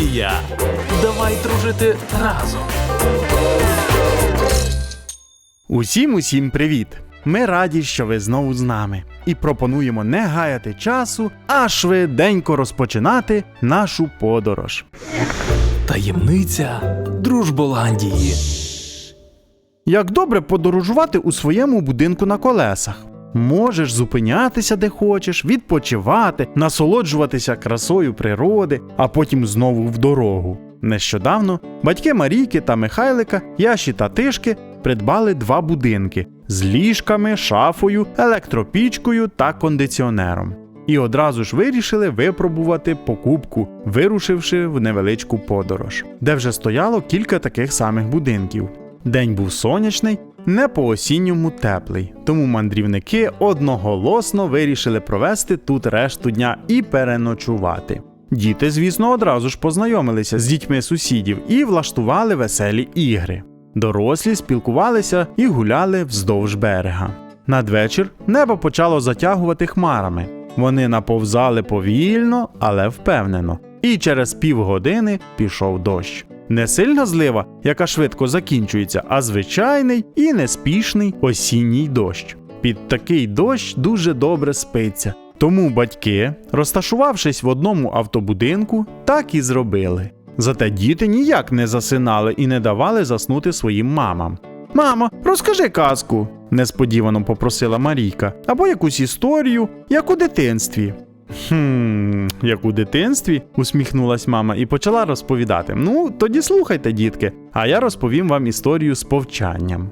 Голландія. Давай дружити разом. Усім усім привіт! Ми раді, що ви знову з нами, і пропонуємо не гаяти часу, а швиденько розпочинати нашу подорож. Таємниця Дружболандії. Як добре подорожувати у своєму будинку на колесах. Можеш зупинятися де хочеш, відпочивати, насолоджуватися красою природи, а потім знову в дорогу. Нещодавно батьки Марійки та Михайлика, Яші та Тишки придбали два будинки з ліжками, шафою, електропічкою та кондиціонером. І одразу ж вирішили випробувати покупку, вирушивши в невеличку подорож, де вже стояло кілька таких самих будинків. День був сонячний, не по осінньому теплий, тому мандрівники одноголосно вирішили провести тут решту дня і переночувати. Діти, звісно, одразу ж познайомилися з дітьми сусідів і влаштували веселі ігри. Дорослі спілкувалися і гуляли вздовж берега. Надвечір небо почало затягувати хмарами. Вони наповзали повільно, але впевнено. І через півгодини пішов дощ. Не сильна злива, яка швидко закінчується, а звичайний і неспішний осінній дощ. Під такий дощ дуже добре спиться. Тому батьки, розташувавшись в одному автобудинку, так і зробили. Зате діти ніяк не засинали і не давали заснути своїм мамам. Мамо, розкажи казку, несподівано попросила Марійка, або якусь історію, як у дитинстві. Хм, як у дитинстві, усміхнулась мама і почала розповідати. Ну, тоді слухайте, дітки, а я розповім вам історію з повчанням.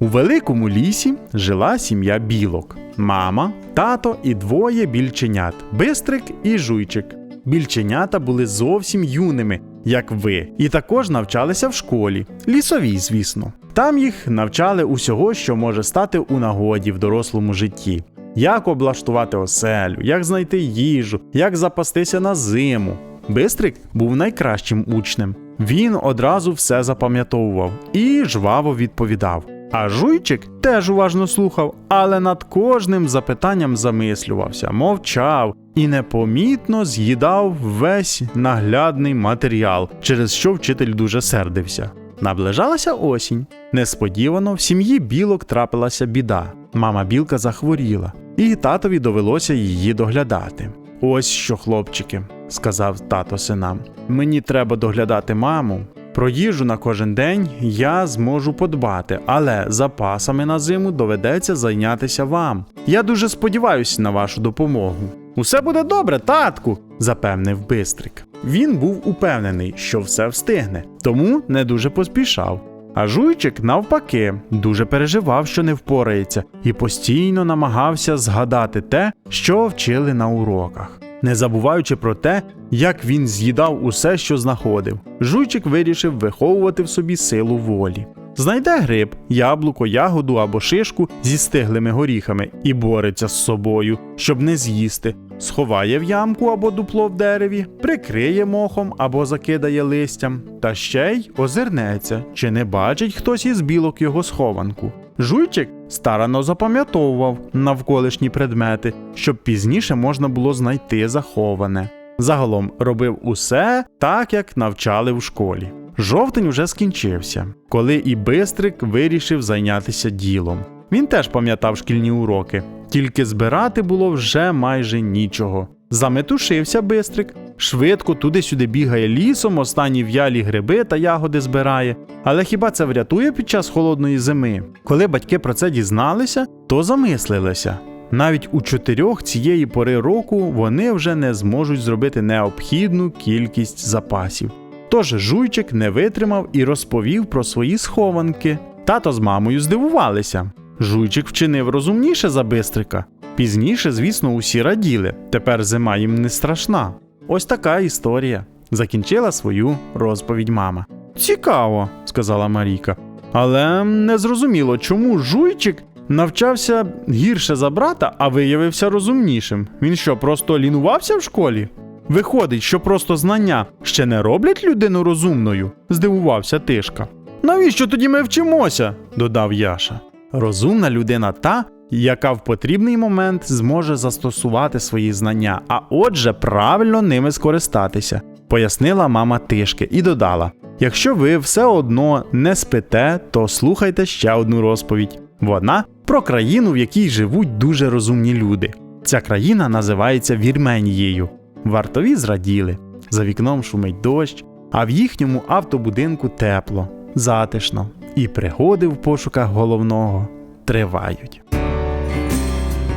У великому лісі жила сім'я білок: мама, тато і двоє більченят Бистрик і жуйчик. Більченята були зовсім юними, як ви, і також навчалися в школі, лісовій, звісно. Там їх навчали усього, що може стати у нагоді в дорослому житті. Як облаштувати оселю, як знайти їжу, як запастися на зиму. Бистрик був найкращим учнем. Він одразу все запам'ятовував і жваво відповідав. А жуйчик теж уважно слухав, але над кожним запитанням замислювався, мовчав і непомітно з'їдав весь наглядний матеріал, через що вчитель дуже сердився. Наближалася осінь. Несподівано в сім'ї білок трапилася біда. Мама білка захворіла, і татові довелося її доглядати. Ось що, хлопчики, сказав тато синам. Мені треба доглядати маму. Про їжу на кожен день я зможу подбати, але запасами на зиму доведеться зайнятися вам. Я дуже сподіваюся на вашу допомогу. Усе буде добре, татку, запевнив Бистрик. Він був упевнений, що все встигне, тому не дуже поспішав. А жуйчик, навпаки, дуже переживав, що не впорається, і постійно намагався згадати те, що вчили на уроках, не забуваючи про те, як він з'їдав усе, що знаходив. Жуйчик вирішив виховувати в собі силу волі. Знайде гриб, яблуко, ягоду або шишку зі стиглими горіхами і бореться з собою, щоб не з'їсти. Сховає в ямку або дупло в дереві, прикриє мохом або закидає листям, та ще й озирнеться, чи не бачить хтось із білок його схованку. Жуйчик старано запам'ятовував навколишні предмети, щоб пізніше можна було знайти заховане. Загалом робив усе так, як навчали в школі. Жовтень уже скінчився, коли і Бистрик вирішив зайнятися ділом. Він теж пам'ятав шкільні уроки, тільки збирати було вже майже нічого. Заметушився Бистрик, швидко туди-сюди бігає лісом, останні в'ялі гриби та ягоди збирає. Але хіба це врятує під час холодної зими? Коли батьки про це дізналися, то замислилися. Навіть у чотирьох цієї пори року вони вже не зможуть зробити необхідну кількість запасів. Тож жуйчик не витримав і розповів про свої схованки. Тато з мамою здивувалися. Жуйчик вчинив розумніше за бистрика. Пізніше, звісно, усі раділи. Тепер зима їм не страшна. Ось така історія. Закінчила свою розповідь мама. Цікаво, сказала Марійка. Але не зрозуміло, чому жуйчик навчався гірше за брата, а виявився розумнішим. Він що, просто лінувався в школі? Виходить, що просто знання ще не роблять людину розумною, здивувався Тишка. Навіщо тоді ми вчимося? додав Яша. Розумна людина та, яка в потрібний момент зможе застосувати свої знання, а отже, правильно ними скористатися. пояснила мама Тишки і додала: якщо ви все одно не спите, то слухайте ще одну розповідь. Вона про країну, в якій живуть дуже розумні люди. Ця країна називається Вірменією. Вартові зраділи. За вікном шумить дощ, а в їхньому автобудинку тепло, затишно, і пригоди в пошуках головного тривають.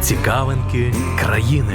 Цікавинки країни.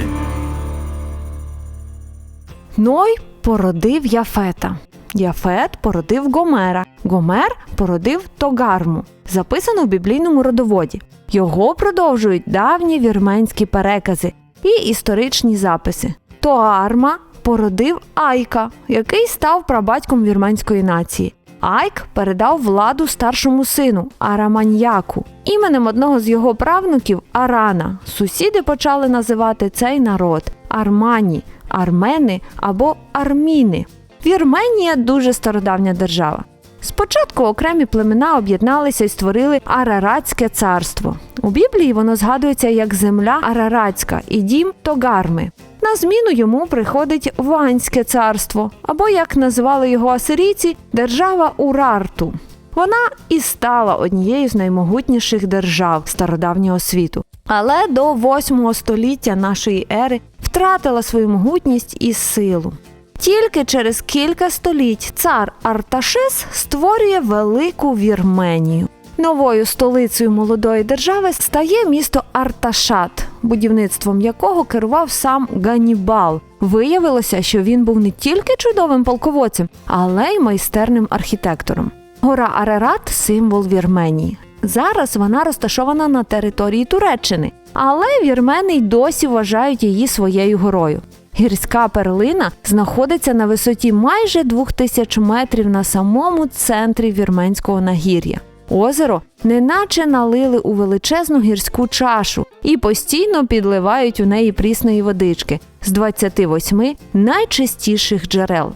Ной породив Яфета. Яфет породив Гомера. Гомер породив Тогарму. Записано в біблійному родоводі. Його продовжують давні вірменські перекази і історичні записи. Тоарма породив Айка, який став прабатьком вірменської нації. Айк передав владу старшому сину Араманьяку. Іменем одного з його правнуків Арана. Сусіди почали називати цей народ Армані, Армени або Арміни. Вірменія дуже стародавня держава. Спочатку окремі племена об'єдналися і створили Араратське царство. У Біблії воно згадується як земля Араратська і дім Тогарми. На зміну йому приходить Ванське царство, або, як називали його асирійці, держава Урарту. Вона і стала однією з наймогутніших держав стародавнього світу. Але до 8 століття нашої ери втратила свою могутність і силу. Тільки через кілька століть цар Арташес створює велику Вірменію. Новою столицею молодої держави стає місто Арташат, будівництвом якого керував сам Ганібал. Виявилося, що він був не тільки чудовим полководцем, але й майстерним архітектором. Гора Арарат символ Вірменії. Зараз вона розташована на території Туреччини, але вірмени й досі вважають її своєю горою. Гірська перлина знаходиться на висоті майже 2000 метрів на самому центрі вірменського нагір'я. Озеро неначе налили у величезну гірську чашу і постійно підливають у неї прісної водички з 28 найчистіших джерел.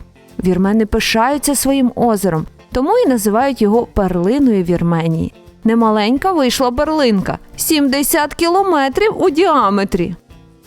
Вірмени пишаються своїм озером, тому і називають його перлиною Вірменії. Немаленька вийшла перлинка 70 кілометрів у діаметрі.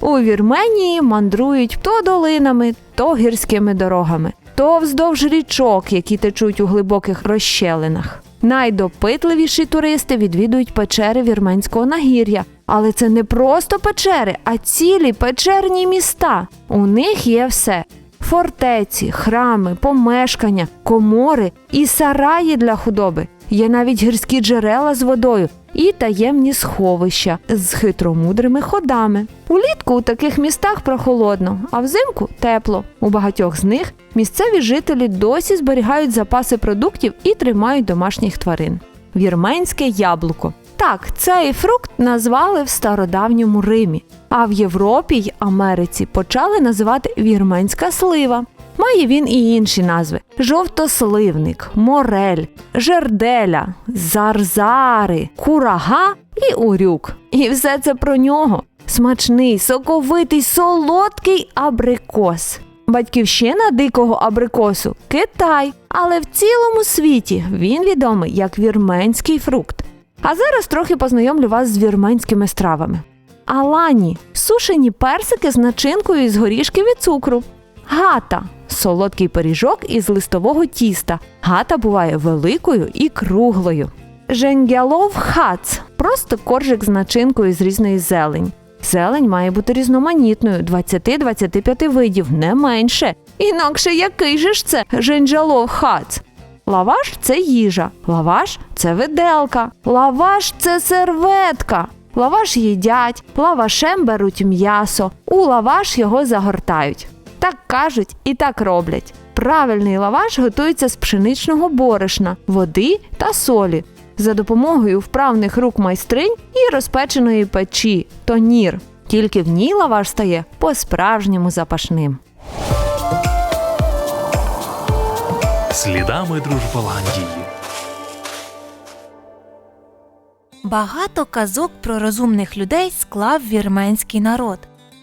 У Вірменії мандрують то долинами, то гірськими дорогами, то вздовж річок, які течуть у глибоких розщелинах. Найдопитливіші туристи відвідують печери вірменського нагір'я. Але це не просто печери, а цілі печерні міста. У них є все: фортеці, храми, помешкання, комори і сараї для худоби. Є навіть гірські джерела з водою і таємні сховища з хитромудрими ходами. Улітку у таких містах прохолодно, а взимку тепло. У багатьох з них місцеві жителі досі зберігають запаси продуктів і тримають домашніх тварин. Вірменське яблуко. Так, цей фрукт назвали в стародавньому Римі, а в Європі й Америці почали називати вірменська слива. Має він і інші назви: жовтосливник, морель, жерделя, зарзари, курага і урюк. І все це про нього. Смачний, соковитий, солодкий абрикос. Батьківщина дикого абрикосу Китай, але в цілому світі він відомий як вірменський фрукт. А зараз трохи познайомлю вас з вірменськими стравами. Алані сушені персики з начинкою із горішків і цукру. Гата солодкий пиріжок із листового тіста. Гата буває великою і круглою. Женгялов хац просто коржик з начинкою з різної зелень. Зелень має бути різноманітною 20-25 видів, не менше. Інакше який же ж це женджалов хац? Лаваш це їжа, лаваш це виделка, лаваш це серветка. Лаваш їдять, лавашем беруть м'ясо, у лаваш його загортають. Так кажуть і так роблять. Правильний лаваш готується з пшеничного борошна, води та солі за допомогою вправних рук майстринь і розпеченої печі тонір. Тільки в ній лаваш стає по-справжньому запашним. Слідами Дружболандії. Багато казок про розумних людей склав вірменський народ.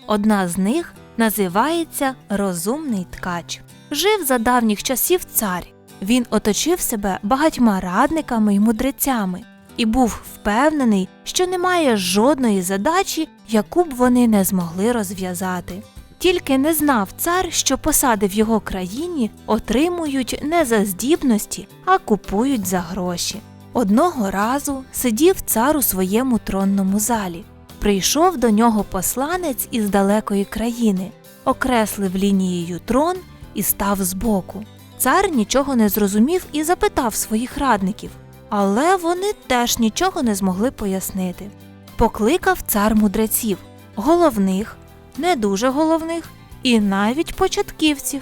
Одна з них називається Розумний ткач. Жив за давніх часів цар. Він оточив себе багатьма радниками й мудрецями і був впевнений, що немає жодної задачі, яку б вони не змогли розв'язати. Тільки не знав цар, що посади в його країні отримують не за здібності, а купують за гроші. Одного разу сидів цар у своєму тронному залі. Прийшов до нього посланець із далекої країни, окреслив лінією трон і став збоку. Цар нічого не зрозумів і запитав своїх радників, але вони теж нічого не змогли пояснити. Покликав цар мудреців, головних, не дуже головних і навіть початківців.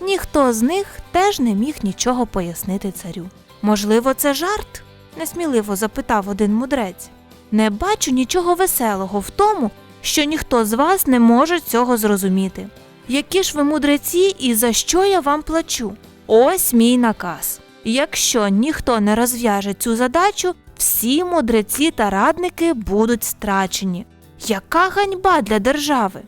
Ніхто з них теж не міг нічого пояснити царю. Можливо, це жарт? несміливо запитав один мудрець. Не бачу нічого веселого в тому, що ніхто з вас не може цього зрозуміти. Які ж ви мудреці і за що я вам плачу? Ось мій наказ. Якщо ніхто не розв'яже цю задачу, всі мудреці та радники будуть страчені. Яка ганьба для держави?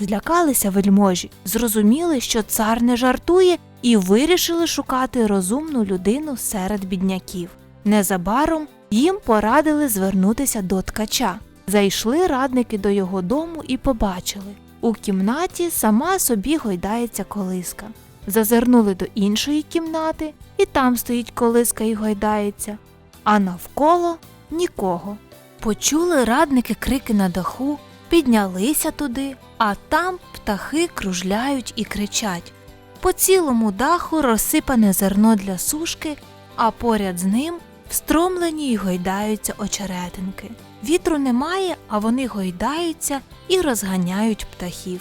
Злякалися вельможі, зрозуміли, що цар не жартує, і вирішили шукати розумну людину серед бідняків. Незабаром їм порадили звернутися до ткача. Зайшли радники до його дому і побачили. У кімнаті сама собі гойдається колиска. Зазирнули до іншої кімнати, і там стоїть колиска і гойдається, а навколо нікого. Почули радники крики на даху, піднялися туди, а там птахи кружляють і кричать. По цілому даху розсипане зерно для сушки, а поряд з ним встромлені й гойдаються очеретинки. Вітру немає, а вони гойдаються і розганяють птахів.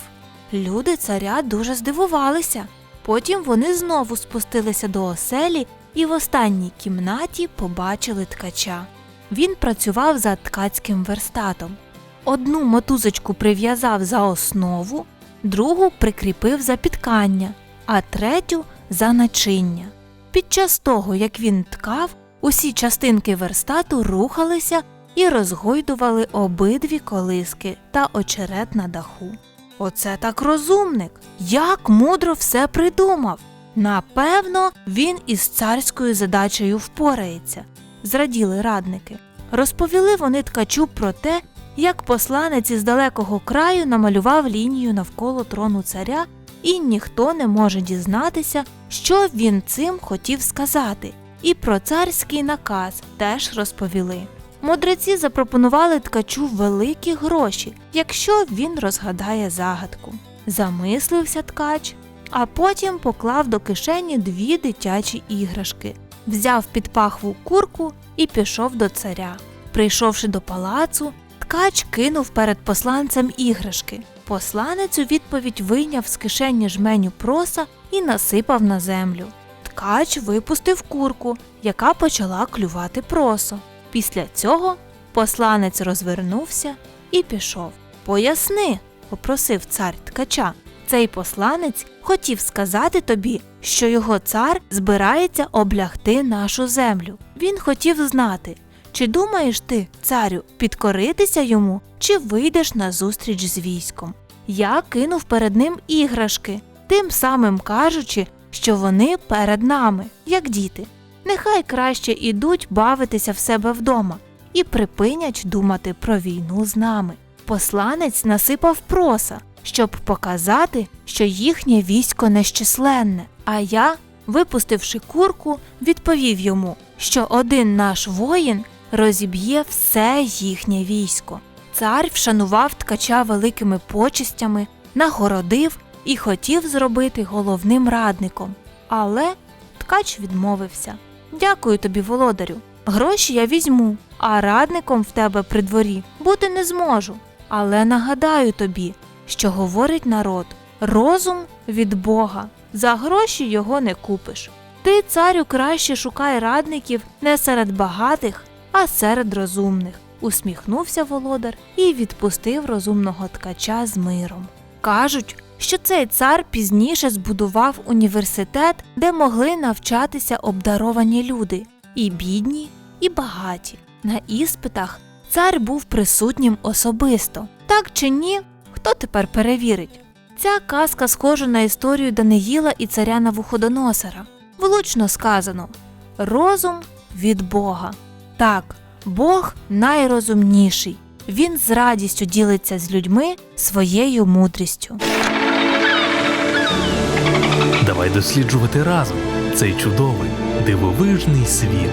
Люди царя дуже здивувалися. Потім вони знову спустилися до оселі і в останній кімнаті побачили ткача. Він працював за ткацьким верстатом. Одну мотузочку прив'язав за основу, другу прикріпив за підкання, а третю за начиння. Під час того, як він ткав, усі частинки верстату рухалися і розгойдували обидві колиски та очерет на даху. Оце так розумник. Як мудро все придумав. Напевно, він із царською задачею впорається, зраділи радники. Розповіли вони ткачу про те, як посланець із далекого краю намалював лінію навколо трону царя, і ніхто не може дізнатися, що він цим хотів сказати. І про царський наказ теж розповіли. Мудреці запропонували ткачу великі гроші, якщо він розгадає загадку. Замислився ткач, а потім поклав до кишені дві дитячі іграшки, взяв під пахву курку і пішов до царя. Прийшовши до палацу, ткач кинув перед посланцем іграшки. Посланець у відповідь вийняв з кишені жменю проса і насипав на землю. Ткач випустив курку, яка почала клювати просо. Після цього посланець розвернувся і пішов. Поясни, попросив цар ткача. Цей посланець хотів сказати тобі, що його цар збирається облягти нашу землю. Він хотів знати, чи думаєш ти, царю, підкоритися йому, чи вийдеш на зустріч з військом. Я кинув перед ним іграшки, тим самим кажучи, що вони перед нами, як діти. Нехай краще ідуть бавитися в себе вдома і припинять думати про війну з нами. Посланець насипав проса, щоб показати, що їхнє військо нещисленне. А я, випустивши курку, відповів йому, що один наш воїн розіб'є все їхнє військо. Цар вшанував ткача великими почестями, нагородив і хотів зробити головним радником. Але ткач відмовився. Дякую тобі, володарю. Гроші я візьму, а радником в тебе при дворі бути не зможу. Але нагадаю тобі, що говорить народ розум від Бога, за гроші його не купиш. Ти, царю, краще шукай радників не серед багатих, а серед розумних, усміхнувся володар і відпустив розумного ткача з миром. Кажуть, що цей цар пізніше збудував університет, де могли навчатися обдаровані люди, і бідні, і багаті. На іспитах цар був присутнім особисто. Так чи ні, хто тепер перевірить? Ця казка схожа на історію Даниїла і царя Навуходоносора. Влучно сказано розум від Бога. Так, Бог найрозумніший. Він з радістю ділиться з людьми своєю мудрістю. Давай досліджувати разом цей чудовий дивовижний світ.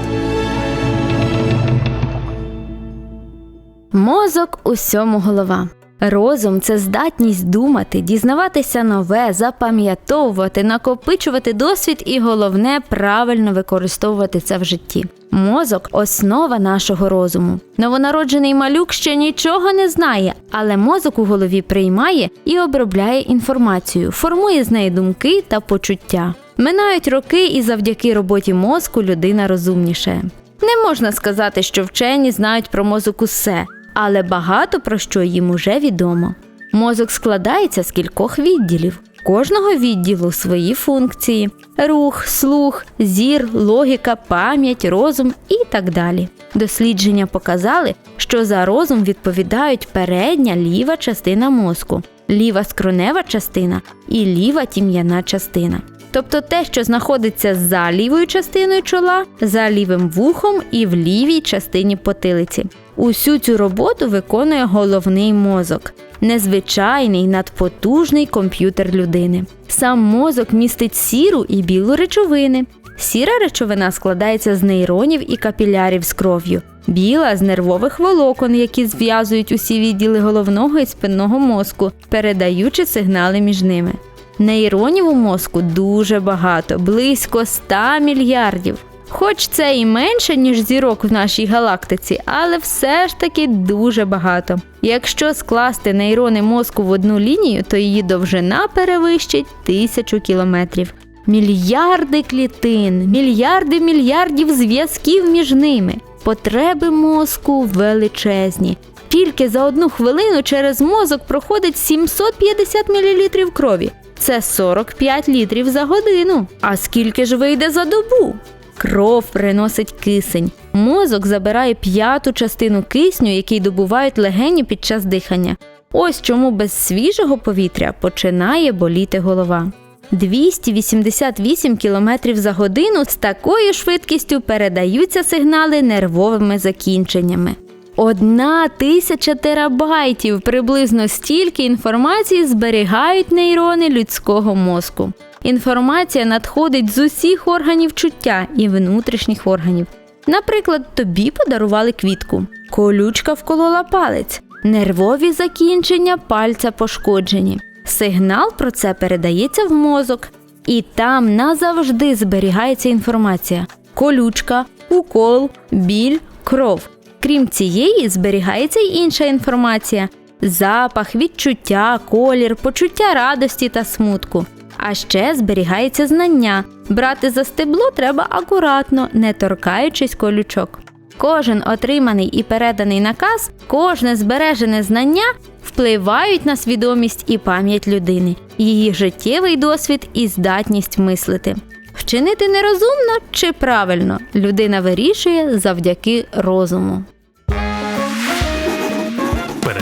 Мозок усьому голова. Розум це здатність думати, дізнаватися нове, запам'ятовувати, накопичувати досвід і головне правильно використовувати це в житті. Мозок основа нашого розуму. Новонароджений малюк ще нічого не знає, але мозок у голові приймає і обробляє інформацію, формує з неї думки та почуття. Минають роки, і завдяки роботі мозку людина розумніше. Не можна сказати, що вчені знають про мозок усе, але багато про що їм уже відомо. Мозок складається з кількох відділів. Кожного відділу свої функції: рух, слух, зір, логіка, пам'ять, розум і так далі. Дослідження показали, що за розум відповідають передня ліва частина мозку, ліва скронева частина і ліва тім'яна частина. Тобто те, що знаходиться за лівою частиною чола, за лівим вухом і в лівій частині потилиці. Усю цю роботу виконує головний мозок, незвичайний надпотужний комп'ютер людини. Сам мозок містить сіру і білу речовини. Сіра речовина складається з нейронів і капілярів з кров'ю, біла з нервових волокон, які зв'язують усі відділи головного і спинного мозку, передаючи сигнали між ними. Нейронів у мозку дуже багато, близько 100 мільярдів. Хоч це і менше, ніж зірок в нашій галактиці, але все ж таки дуже багато. Якщо скласти нейрони мозку в одну лінію, то її довжина перевищить тисячу кілометрів. Мільярди клітин, мільярди мільярдів зв'язків між ними. Потреби мозку величезні. Тільки за одну хвилину через мозок проходить 750 мл крові. Це 45 літрів за годину. А скільки ж вийде за добу? Кров приносить кисень. Мозок забирає п'яту частину кисню, який добувають легені під час дихання. Ось чому без свіжого повітря починає боліти голова. 288 км за годину з такою швидкістю передаються сигнали нервовими закінченнями. Одна тисяча терабайтів приблизно стільки інформації зберігають нейрони людського мозку. Інформація надходить з усіх органів чуття і внутрішніх органів. Наприклад, тобі подарували квітку, колючка вколола палець, нервові закінчення пальця пошкоджені. Сигнал про це передається в мозок, і там назавжди зберігається інформація: колючка, укол, біль, кров. Крім цієї, зберігається й інша інформація: запах, відчуття, колір, почуття радості та смутку. А ще зберігається знання. Брати за стебло треба акуратно, не торкаючись колючок. Кожен отриманий і переданий наказ, кожне збережене знання впливають на свідомість і пам'ять людини, її життєвий досвід і здатність мислити. Вчинити нерозумно чи правильно людина вирішує завдяки розуму.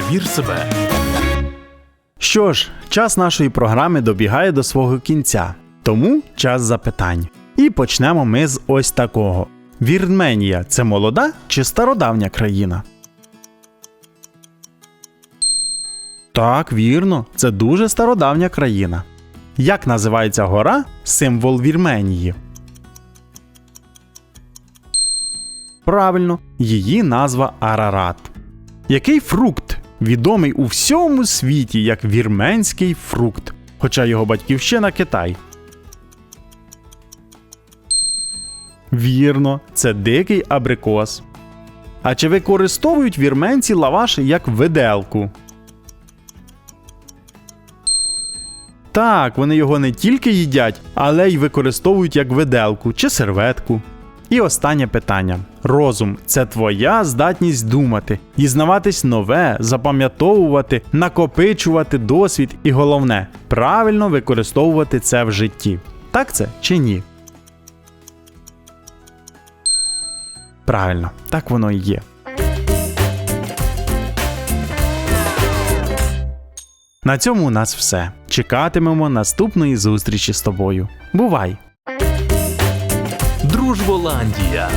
Перевір себе. Що ж, час нашої програми добігає до свого кінця, тому час запитань. І почнемо ми з ось такого: Вірменія це молода чи стародавня країна? Так, вірно, це дуже стародавня країна. Як називається гора, символ Вірменії? Правильно, її назва Арарат. Який фрукт відомий у всьому світі як вірменський фрукт, хоча його батьківщина Китай? Вірно, це дикий абрикос. А чи використовують вірменці лаваш як виделку? Так, вони його не тільки їдять, але й використовують як виделку чи серветку. І останнє питання: розум це твоя здатність думати, дізнаватись нове, запам'ятовувати, накопичувати досвід і головне правильно використовувати це в житті. Так це чи ні? Правильно, так воно і є. На цьому у нас все. Чекатимемо наступної зустрічі з тобою. Бувай! Дружболандія.